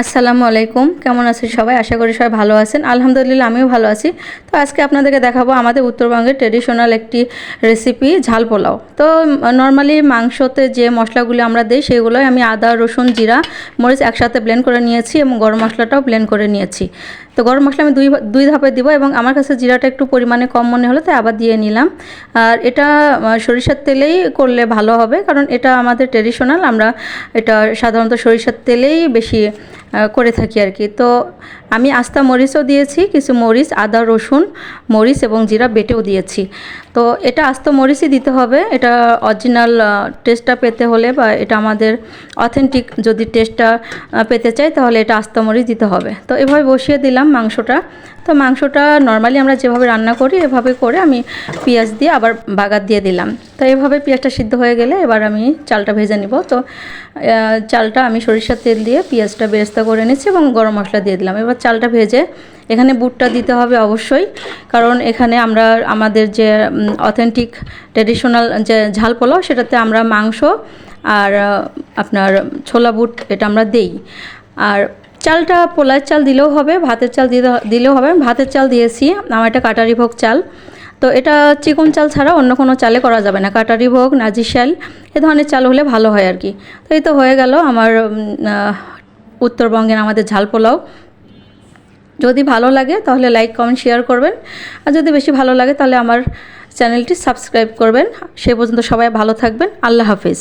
আসসালামু আলাইকুম। কেমন আছেন সবাই? আশা করি সবাই ভালো আছেন। আলহামদুলিল্লাহ, আমিও ভালো আছি। তো আজকে আপনাদেরকে দেখাবো আমাদের উত্তরবঙ্গের ট্রেডিশনাল একটি রেসিপি ঝাল পোলাও। তো নর্মালি মাংসতে যে মশলাগুলি আমরা দিই, সেগুলোই আমি আদা, রসুন, জিরা, মরিচ একসাথে ব্লেন্ড করে নিয়েছি এবং গরম মশলাটাও ব্লেন্ড করে নিয়েছি। তো গরম মশলা আমি দুই দুই ধাপে দিব এবং আমার কাছে জিরাটা একটু পরিমাণে কম মনে হলো তাই আবার দিয়ে নিলাম। আর এটা সরিষার তেলেই করলে ভালো হবে, কারণ এটা আমাদের ট্রেডিশনাল আমরা এটা সাধারণত সরিষার তেলেই বেশি করে থাকি আর কি। তো আমি আস্তা মরিচও দিয়েছি, কিছু মরিচ, আদা, রসুন মরিচ এবং জিরা বেটেও দিয়েছি। তো এটা আস্ত মরিচই দিতে হবে। এটা অরিজিনাল টেস্টটা পেতে হলে বা এটা আমাদের অথেন্টিক যদি টেস্টটা পেতে চাই, তাহলে এটা আস্ত মরিচ দিতে হবে। তো এভাবে বসিয়ে দিলাম মাংসটা। তো মাংসটা নর্মালি আমরা যেভাবে রান্না করি, এভাবে করে আমি পেঁয়াজ দিয়ে আবার বাগার দিয়ে দিলাম। তো এভাবে পেঁয়াজটা সিদ্ধ হয়ে গেলে এবার আমি চালটা ভেজে নিব। তো চালটা আমি সরিষার তেল দিয়ে পেঁয়াজটা বেরেস্তা করে নিচ্ছি এবং গরম মশলা দিয়ে দিলাম। এবার চালটা ভেজে এখানে বুটটা দিতে হবে অবশ্যই, কারণ এখানে আমরা আমাদের যে অথেন্টিক ট্রেডিশনাল যে ঝাল পোলাও সেটাতে আমরা মাংস আর আপনার ছোলা বুট এটা আমরা দেই। আর চালটা পোলার চাল দিলেও হবে, ভাতের চাল দিলেও হবে। ভাতের চাল দিয়েছি, আমার এটা কাটারি ভোগ চাল। তো এটা চিকন চাল ছাড়া অন্য কোনো চালে করা যাবে না কাটারি ভোগ নাজি শাল এ ধরনের চাল হলে ভালো হয় আর কি। তো এই তো হয়ে গেল আমার উত্তরবঙ্গের আমাদের ঝাল পোলাও। যদি ভালো লাগে, তাহলে লাইক কমেন্ট শেয়ার করবেন। আর যদি বেশি ভালো লাগে, তাহলে আমার চ্যানেলটি সাবস্ক্রাইব করবেন। সে পর্যন্ত সবাই ভালো থাকবেন। আল্লাহ হাফিজ।